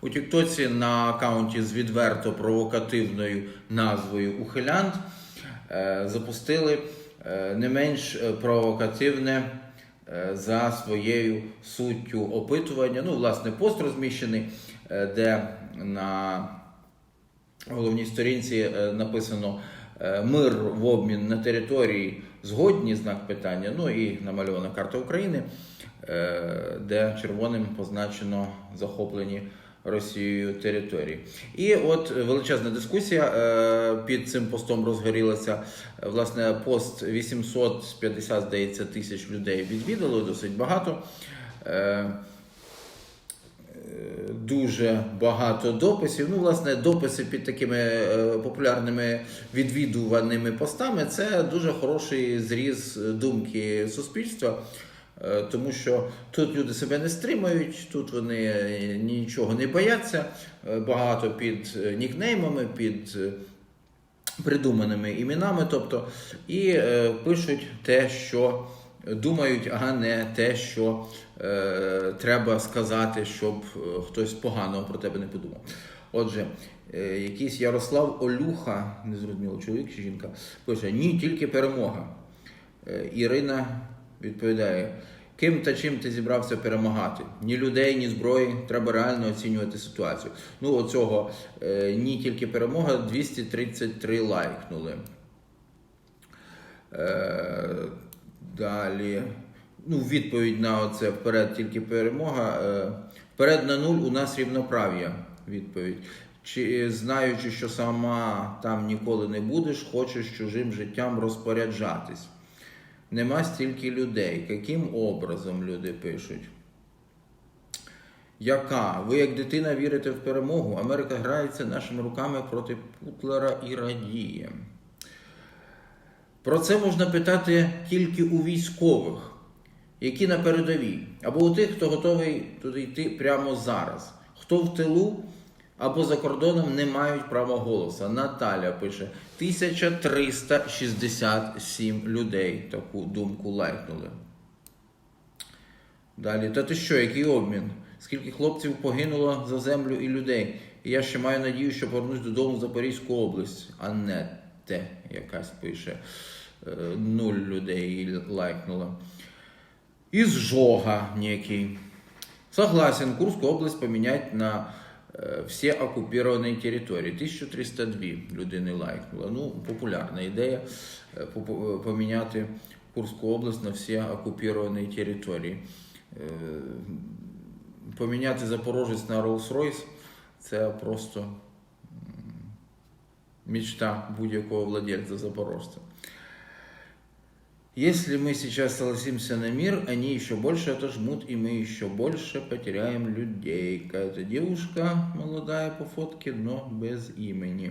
У Тіктоці на аккаунті з відверто провокативною назвою Ухилянт е, запустили е, не менш е, провокативне за своєю суттю опитування. Ну, власне, пост розміщений, де на головній сторінці написано мир в обмін на території згодні знак питання. Ну і намальована карта України, де червоним позначено захоплені Росією території. І от величезна дискусія е, під цим постом розгорілася. Е, Власне, пост 850, здається, тисяч людей відвідало, досить багато. Е, дуже багато дописів. Ну, власне, дописи під такими е, популярними відвідуваними постами це дуже хороший зріз думки суспільства. Е, Тому що тут люди себе не стримують, тут вони е, нічого не бояться. Е, Багато під нікнеймами, під придуманими іменами, тобто, і пишуть те, що думають, а не те, що треба сказати, щоб хтось поганого про тебе не подумав. Отже, якийсь Ярослав Олюха, незрозуміло, чоловік чи жінка, пише: ні, тільки перемога. Ірина відповідає: ким та чим ти зібрався перемагати? Ні людей, ні зброї. Треба реально оцінювати ситуацію. Ну, оцього е, ні тільки перемога 233 лайкнули. Е, далі. Ну, відповідь на це вперед тільки перемога. Е, вперед на нуль у нас рівноправ'я. Відповідь. Чи знаючи, що сама там ніколи не будеш, хочеш чужим життям розпоряджатись. Нема стільки людей. Яким образом люди пишуть? Яка? Ви як дитина вірите в перемогу? Америка грається нашими руками проти Путлера і радіє. Про це можна питати тільки у військових, які на передовій, або у тих, хто готовий туди йти прямо зараз. Хто в тилу або за кордоном не мають права голосу. Наталя пише: 1367 людей таку думку лайкнули. Далі, та ти що, який обмін? Скільки хлопців погинуло за землю і людей? І я ще маю надію, що повернусь додому в Запорізьку область. Анетте якась пише. Е, Нуль людей лайкнуло. Із Жога некий. Согласен, Курскую область поменять на всі окуповані території. 1302 людини лайкнуло. Ну, популярна ідея е, поміняти Курську область на всі окуповані території. Е, Поміняти Запорожець на Rolls-Royce це просто м, мечта будь-якого владельца Запорожця. Если мы сейчас согласимся на мир, они еще больше отожмут, и мы еще больше потеряем людей. Какая-то девушка молодая по фотке, но без имени.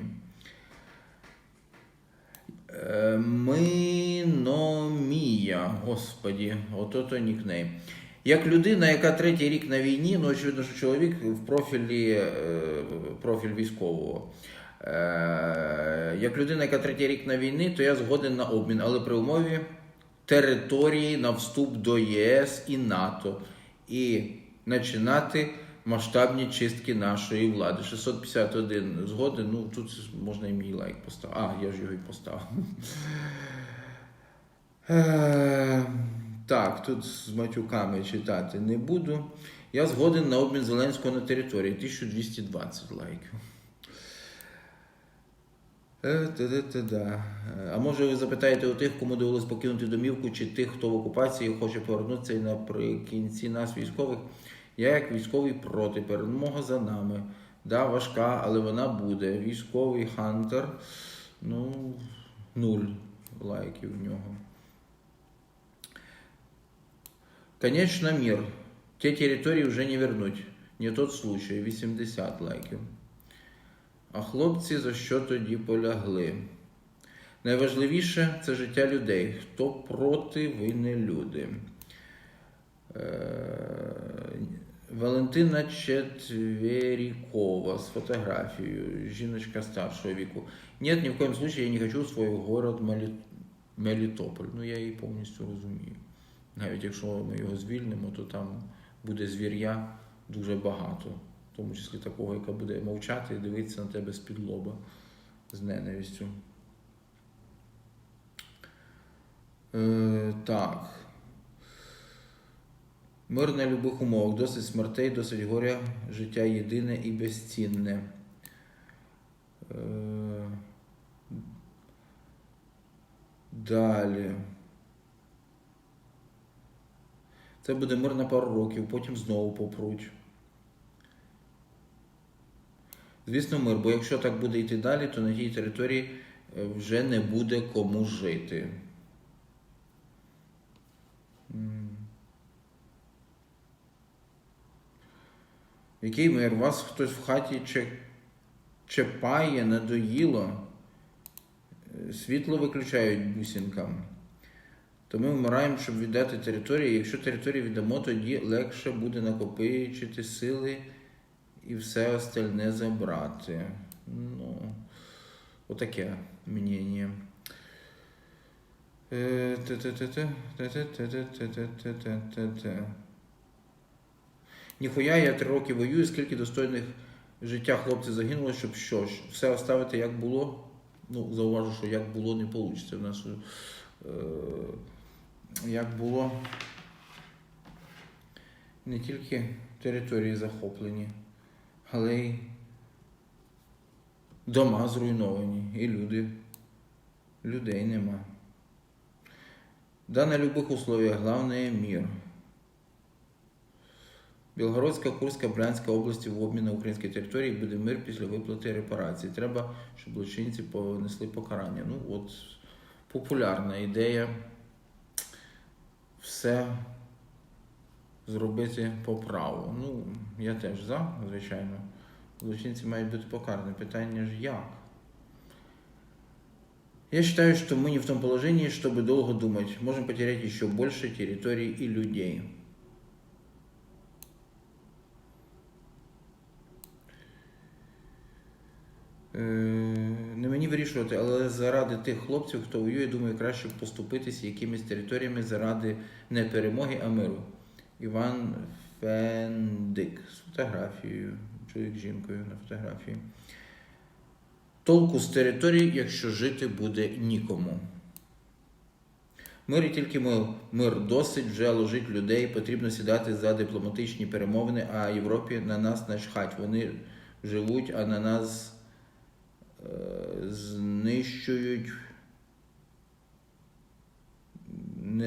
Е, Миномія, господі, ото то нікнейм. Як людина, яка третій рік на війні, ну очевидно, що чоловік в профілі е, профіль військового. Е, Як людина, яка третій рік на війні, то я згоден на обмін, але при умові території на вступ до ЄС і НАТО і починати масштабні чистки нашої влади. 651 згоден. Ну тут можна і мій лайк поставити. А, я ж його і поставив. Е, Так, тут з матюками читати не буду. Я згоден на обмін Зеленського на території. 1220 лайків. Е, та-да-та-да. Е, А може ви запитаєте у тих, кому довелось покинути домівку, чи тих, хто в окупації хоче повернутися і наприкінці нас, військових. Я як військовий проти, перемога за нами. Да, важка, але вона буде. Військовий хантер. Ну, нуль лайків в нього. Конечно, мир. Те территории уже не вернуть. Не тот случай. 80 лайків. А хлопці за що тоді полягли? Найважливіше це життя людей. Хто проти, ви не люди. Е, Валентина Четверікова з фотографією. Жіночка старшого віку. Нет, ни в коем случае я не хочу свой город Мелітополь. Ну, я її повністю розумію. Навіть якщо ми його звільнимо, то там буде звір'я дуже багато. Тому числі такого, яка буде мовчати і дивитися на тебе з-під лоба з ненавистю. Е, так. Мир на любих умовах, досить смертей, досить горя, життя єдине і безцінне. Е, Далі. Це буде мир на пару років, потім знову попруть. Звісно, мир, бо якщо так буде йти далі, то на тій території е, вже не буде кому жити. Який мир? Вас хтось в хаті чепає, надоїло. Е, Світло виключають бусинкам. То ми вмираємо, щоб віддати території. Якщо територію віддамо, тоді легше буде накопичити сили і все остальне забрати. Ну, отаке мнення. Е. Ніхуя, я три роки воюю, скільки достойних життя хлопців загинуло, щоб що ж, все оставити як було. Ну, зауважу, що як було, не вийде. У нас е, як було не тільки території захоплені, але й дома зруйновані, і люди. Людей нема. Да, на любых условиях, главное мир. Білгородська, Курська, Брянська області в обмін на українській території буде мир після виплати репарацій. Треба, щоб злочинці понесли покарання. Ну, от популярна ідея все зробити по праву. Ну, я теж за, звичайно. Злочинці мають бути покарані. Питання ж як? Я считаю, что мы не в том положении, чтобы долго думать. Можем потерять еще больше территорий и людей. Е, Не мені вирішувати, але заради тих хлопців, хто воює, думаю, краще поступитися якимись територіями заради не перемоги, а миру. Іван Фендик з фотографією, чоловік з жінкою на фотографії. Толку з території, якщо жити буде нікому. Мир і тільки мир. Мир досить вже ложить людей, потрібно сідати за дипломатичні перемовини, а Європі на нас начхать. Вони живуть, а на нас е, знищують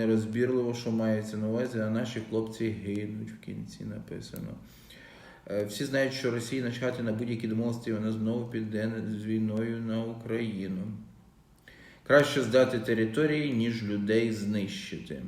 нерозбірливо, що мається на увазі, а наші хлопці гинуть в кінці написано. Е, Всі знають, що Росія начхати на будь-які домовленості, вона знову піде з війною на Україну. Краще здати території, ніж людей знищити.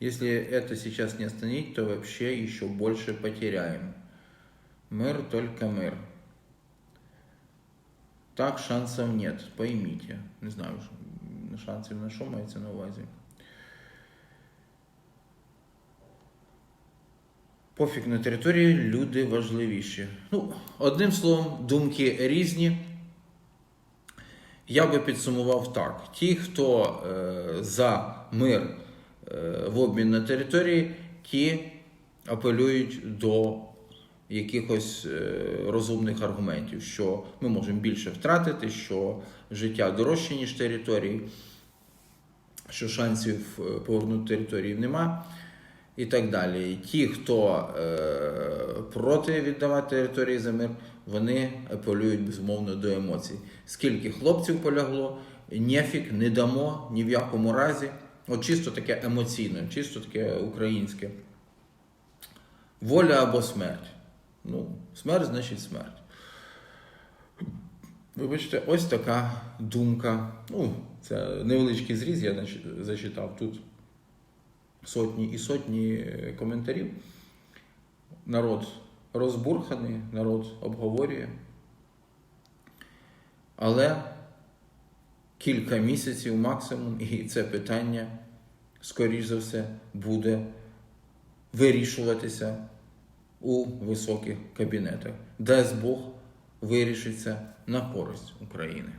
Если это сейчас не остановить, то вообще еще больше потеряем. Мир только мир. Так шансів нет, поймите. Не знаю, шансів на що мається на увазі. Пофіг на території, люди важливіші. Ну, одним словом, думки різні. Я би підсумував так: ті, хто е, за мир в обмін на території, ті апелюють до якихось е, розумних аргументів, що ми можемо більше втратити, що життя дорожче, ніж території, що шансів е, повернути території нема. І так далі. Ті, хто е, проти віддавати території за мир, вони апелюють безумовно до емоцій. Скільки хлопців полягло, нефік не дамо ні в якому разі. От чисто таке емоційне, чисто таке українське. Воля або смерть. Ну, смерть значить смерть. Вибачте, ось така думка. Ну, це невеличкий зріз, я зачитав тут сотні і сотні коментарів. Народ розбурханий, народ обговорює. Але кілька місяців максимум, і це питання, скоріш за все, буде вирішуватися у високих кабінетах. Дасть Бог вирішиться на користь України.